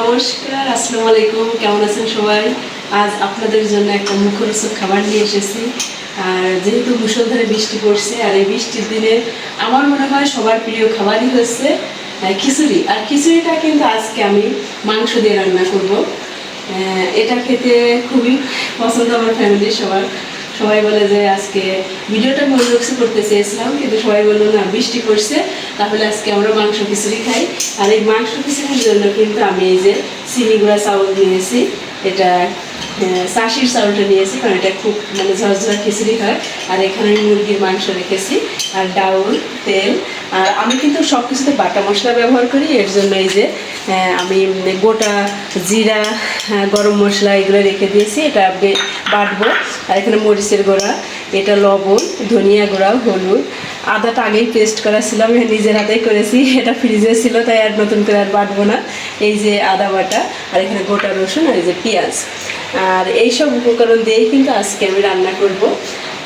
নমস্কার, আসসালামু আলাইকুম। কেমন আছেন সবাই? আজ আপনাদের জন্য একটা মুখরোচক খাবার নিয়ে এসেছি। আর যেহেতু মুষলধারে বৃষ্টি পড়ছে, আর এই বৃষ্টির দিনে আমার মনে হয় সবার প্রিয় খাবারই হচ্ছে খিচুড়ি। আর খিচুড়িটা কিন্তু আজকে আমি মাংস দিয়ে রান্না করব। এটা খেতে খুবই পছন্দ আমার ফ্যামিলির সবার। সবাই বলে যে আজকে ভিডিওটা মনোযোগসে করতে চেয়েছিলাম কিন্তু সবাই বলল, না, বৃষ্টি পড়ছে, তাহলে আজকে আমরা মাংস খিচুড়ি খাই। আর এই মাংস খিচুড়ির জন্য কিন্তু আমি এই যে চিনিগুড়া চাউল নিয়েছি, এটা চাষির চাউলটা নিয়েছি, কারণ এটা খুব মানে ঝরঝরা খিচুড়ি হয়। আর এখানে মুরগির মাংস রেখেছি, আর ডাউল, তেল আর আমি কিন্তু সব কিছুতে বাটা মশলা ব্যবহার করি, এর জন্য এই যে আমি গোটা জিরা গরম মশলা এগুলো রেখে দিয়েছি, এটা বাটবো। আর এখানে মরিচের গোড়া, এটা লবণ, ধনিয়া গুঁড়া, হলুদ। আদাটা আগেই পেস্ট করা ছিল, আমি নিজের হাতেই করেছি, এটা ফ্রিজে ছিল, তাই আর নতুন করে আর বাটবো না। এই যে আদা বাটা, আর এখানে গোটা রসুন আর এই যে পেঁয়াজ। আর এইসব উপকরণ দিয়েই কিন্তু আজকে আমি রান্না করব।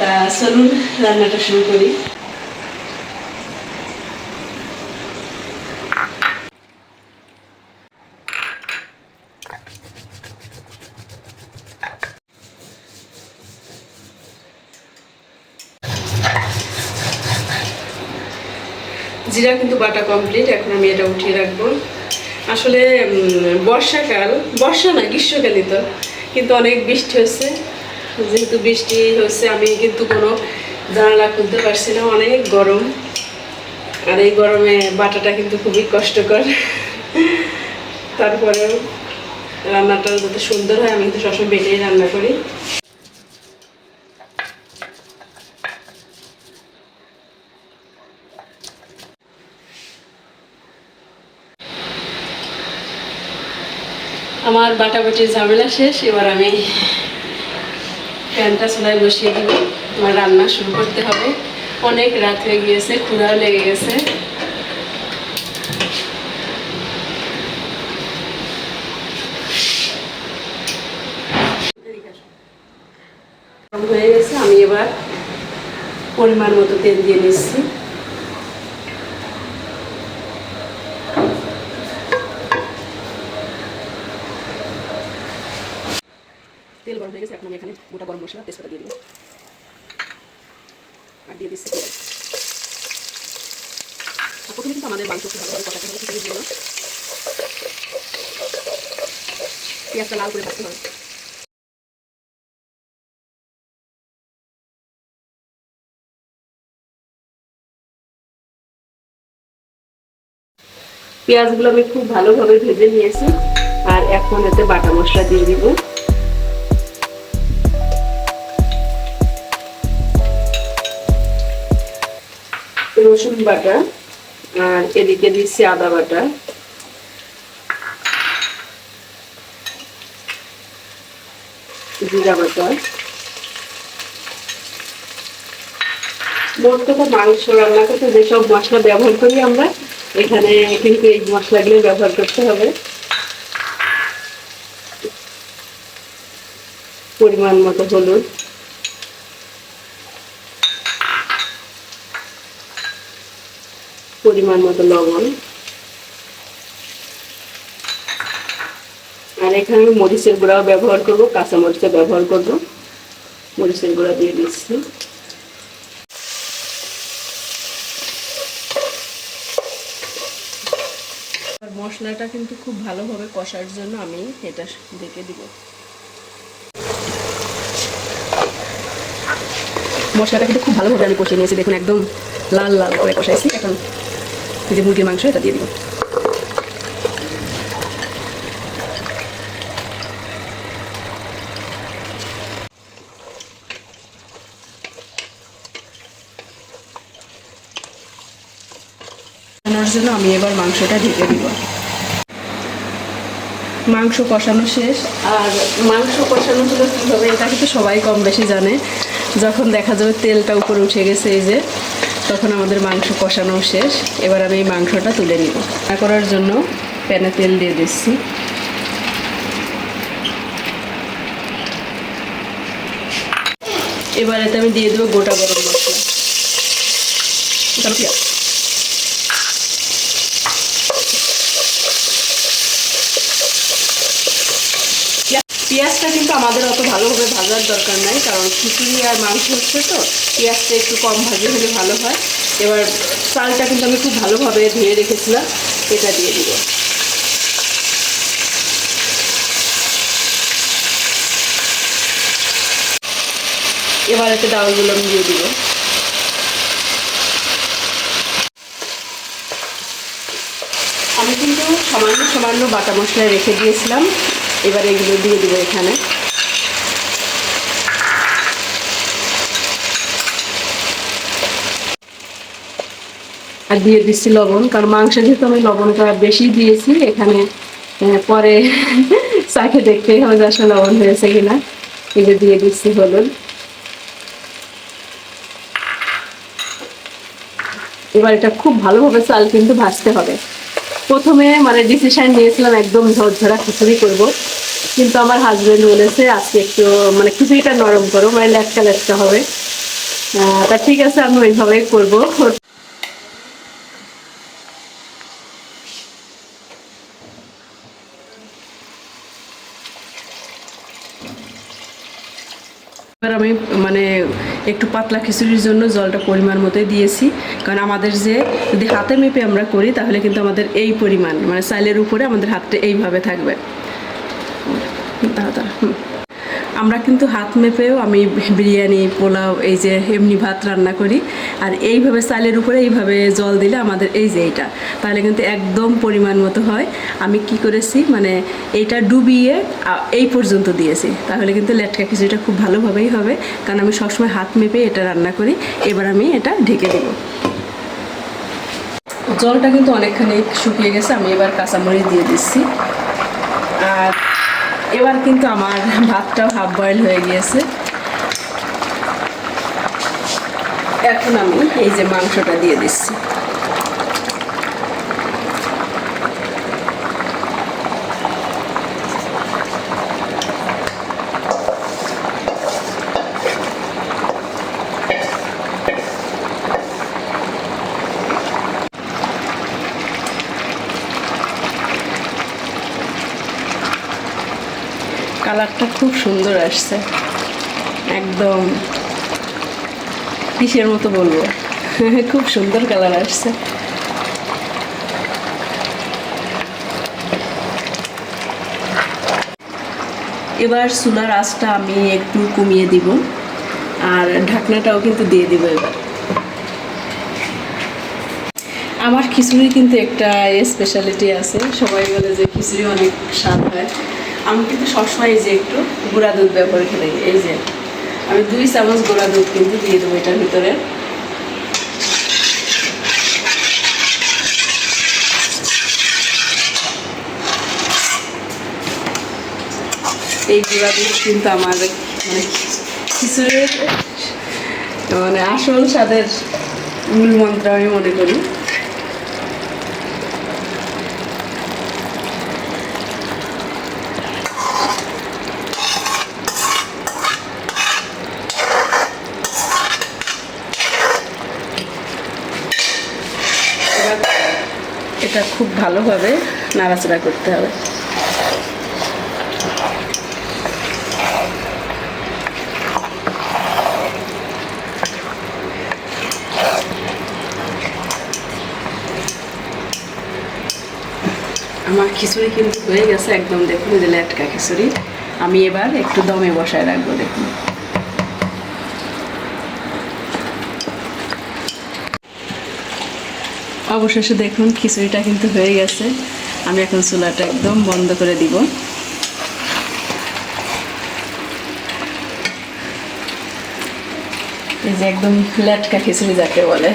তা চলুন, রান্নাটা শুরু করি। জিরা কিন্তু বাটা কমপ্লিট এখন আমি এটা উঠিয়ে রাখব। আসলে বর্ষাকাল, বর্ষা না গ্রীষ্মকালই তো, কিন্তু অনেক বৃষ্টি হচ্ছে যেহেতু বৃষ্টি হচ্ছে আমি কিন্তু কোনো জানালা খুলতে পারছি না, অনেক গরম। আর এই গরমে বাটাটা কিন্তু খুবই কষ্টকর। তারপরেও রান্নাটা যাতে সুন্দর হয়, আমি কিন্তু সবসময় বেটেই রান্না করি। আমার বাটাবাটির ঝামেলা শেষ, এবার আমি প্যানটা চুলায় বসিয়ে দিব। আমার রান্না শুরু করতে হবে। অনেক রাত হয়ে গিয়েছে, ক্ষুধাও লেগে গেছে। হয়ে গেছে, আমি এবার পরিমাণ মতো তেল দিয়ে নিচ্ছি তেল গরম হয়ে গেছে এখন আমি এখানে গোটা গরম মশলা, তেজপাতা দিয়ে দিব। আর দিয়ে দিচ্ছি পেঁয়াজ। প্রথমে কিন্তু আমাদের মাংস খুব ভালোভাবে কষাতে হবে খিচুড়ির জন্য পেঁয়াজটা লাল করে ভাজতে হবে। পেঁয়াজগুলো আমি খুব ভালোভাবে ভেজে নিয়েছি, আর এখন এতে বাটা মশলা দিয়ে দিব। রসুন বাটা আর এদিকে দিচ্ছি আদা বাটা। জিরা বাটা। মাংস রান্না করতে যেসব মশলা ব্যবহার করি আমরা, এখানে কিন্তু এই মশলাগুলো ব্যবহার করতে হবে। পরিমাণ মতো হলুদ। পরিমাণ মতো লবণ। আর এখানে আমি মরিচের গুঁড়াও ব্যবহার করব কাঁচা মরিচের ব্যবহার করব। মরিচের গুঁড়া দিয়ে দিচ্ছি। মশলাটা কিন্তু খুব ভালোভাবে কষার জন্য আমি এটা দেখে দিব। মশলাটা কিন্তু খুব ভালোভাবে আমি কষিয়ে নিয়েছি, দেখুন একদম লাল লাল করে কষাইছি। এখন যে মুরগির মাংস, এটা দিয়ে দিব। জন্য আমি এবার মাংসটা ঢেকে দিব। মাংস কষানো শেষ। আর মাংস কষানো হলো কীভাবে, এটা কিন্তু সবাই কম বেশি জানে। যখন দেখা যাবে তেলটা উপরে উঠে গেছে, এই যে তখন আমাদের মাংস কষানো শেষ। এবার আমি এই মাংসটা তুলে নিব। রান্না করার জন্য প্যানে তেল দিয়ে দিচ্ছি। এবার এতে আমি দিয়ে দেবো গোটা গরম মশলা। পেঁয়াজটা কিন্তু আমাদের অত ভালোভাবে ভাজার দরকার নাই, কারণ খিচুড়ি আর মাংস হচ্ছে তো, পেঁয়াজটা একটু কম ভাজি হলে ভালো হয়। এবার চালটা কিন্তু আমি খুব ভালোভাবে ধুয়ে রেখেছিলাম এটা দিয়ে দিব। এবার এতে ডালগুলো আমি দিয়ে দিব। আমি কিন্তু সামান্য সামান্য বাটা মশলা রেখে দিয়েছিলাম। এবার এগুলো দিয়ে দিব এখানে। আর দিয়ে দিচ্ছি লবণ, কারণ মাংসে যেহেতু আমি লবণটা বেশি দিয়েছি, এখানে পরে চাখে দেখতে হবে যে আসলে লবণ হয়েছে কিনা। যে দিয়ে দিচ্ছি হলুদ। এবার এটা খুব ভালোভাবে চাল কিন্তু ভাজতে হবে। প্রথমে মানে ডিসিশন নিয়েছিলাম একদম ঝরঝরা খিচুড়ি করব। কিন্তু আমার হাজবেন্ড বলেছে, আজকে একটু মানে খিচুড়িটা নরম করো মানে ল্যাটকা ল্যাটকা হবে। তা ঠিক আছে, আমি ওইভাবেই করব। আমি মানে একটু পাতলা খিচুড়ির জন্য জলটা পরিমাণ মতোই দিয়েছি। কারণ আমাদের যে, যদি হাতে মেপে আমরা করি, তাহলে কিন্তু আমাদের এই পরিমাণ মানে চাইলের উপরে আমাদের হাতটা এইভাবে থাকবে। হুম। আমরা কিন্তু হাত মেপেও আমি বিরিয়ানি, পোলাও, এই যে এমনি ভাত রান্না করি। আর এইভাবে চালের উপরে এইভাবে জল দিলে আমাদের এই যে এইটা, তাহলে কিন্তু একদম পরিমাণ মতো হয়। আমি কি করেছি মানে এটা ডুবিয়ে এই পর্যন্ত দিয়েছি। তাহলে কিন্তু লেটকা খিচুড়িটা খুব ভালোভাবেই হবে। কারণ আমি সবসময় হাত মেপে এটা রান্না করি। এবার আমি এটা ঢেকে দেবো। জলটা কিন্তু অনেকখানি শুকিয়ে গেছে, আমি এবার কাঁচামরিচ দিয়ে দিচ্ছি। আর এবার কিন্তু আমার ভাতটাও হাফ বয়েল হয়ে গিয়েছে। এখন আমি এই যে মাংসটা দিয়ে দিচ্ছি। কালারটা খুব সুন্দর আসছে। একদম কিসের মতো বলব? খুব সুন্দর কালার আসছে। এবার চুলার আঁচটা আমি একটু কমিয়ে দিব, আর ঢাকনাটাও কিন্তু দিয়ে দিব এবার। আমার খিচুড়ি কিন্তু একটা স্পেশালিটি আছে। সবাই বলে যে খিচুড়ি অনেক স্বাদ হয়। আমি কিন্তু সবসময় এই যে একটু গুঁড়া দুধ ব্যবহার করি, এই যে। আমি দুই চামচ গুঁড়া দুধ কিন্তু দিয়ে দেবো এটার ভিতরে। এই গুঁড়া দুধ কিন্তু আমার মানে খিচুড়ির মানে আসল স্বাদের মূল মন্ত্র আমি মনে করি। এটা খুব ভালোভাবে নাড়াচাড়া করতে হবে। আমার খিচুড়ি কিন্তু হয়ে গেছে একদম, দেখুন যে লেটকা খিচুড়ি। আমি এবার একটু দমে বসায় রাখব, দেখুন। অবশেষে দেখুন খিচুড়িটা কিন্তু হয়ে গেছে। আমি এখন চুলাটা একদম বন্ধ করে দিব। এই যে একদম লেটকা খিচুড়ি যাকে বলে।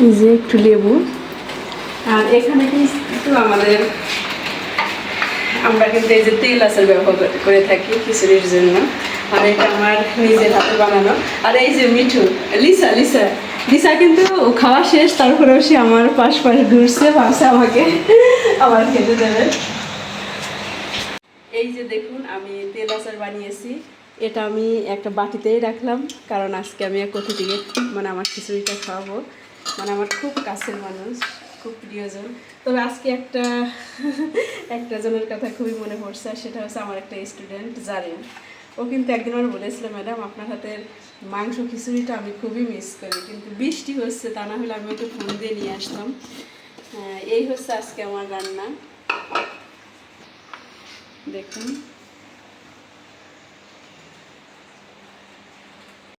যে একটু লেবু। আর এখানে কিন্তু আমাদের আমরা কিন্তু এই যে তেল আচার ব্যবহার করে- থাকি খিচুড়ির জন্য। আর এটা আমার নিজের হাতে বানানো। আর এই যে মিঠু, লিসা লিসা। দিশা কিন্তু খাওয়া শেষ, তারপরেও সে আমার পাশ পাশ ঘুরছে, ভাবছে আমাকে আবার খেতে দেবে। এই যে দেখুন, আমি তেল আচার বানিয়েছি। এটা আমি একটা বাটিতেই রাখলাম, কারণ আজকে আমি এক কোথা থেকে মানে আমার খিচুড়িটা খাওয়াবো। মানে আমার খুব কাছের মানুষ খুব প্রিয়জন। তবে আজকে একটা একটা জনের কথা খুবই মনে পড়ছে আর সেটা হচ্ছে আমার একটা স্টুডেন্ট জারিন ও কিন্তু একদিন আমার বলেছিল ম্যাডাম আপনার হাতের মাংস খিচুড়িটা আমি খুবই মিস করি কিন্তু বৃষ্টি হচ্ছে তা না হলে আমি ওকে ফোন দিয়ে নিয়ে আসতাম। আহ, এই হচ্ছে আজকে আমার রান্না। দেখুন।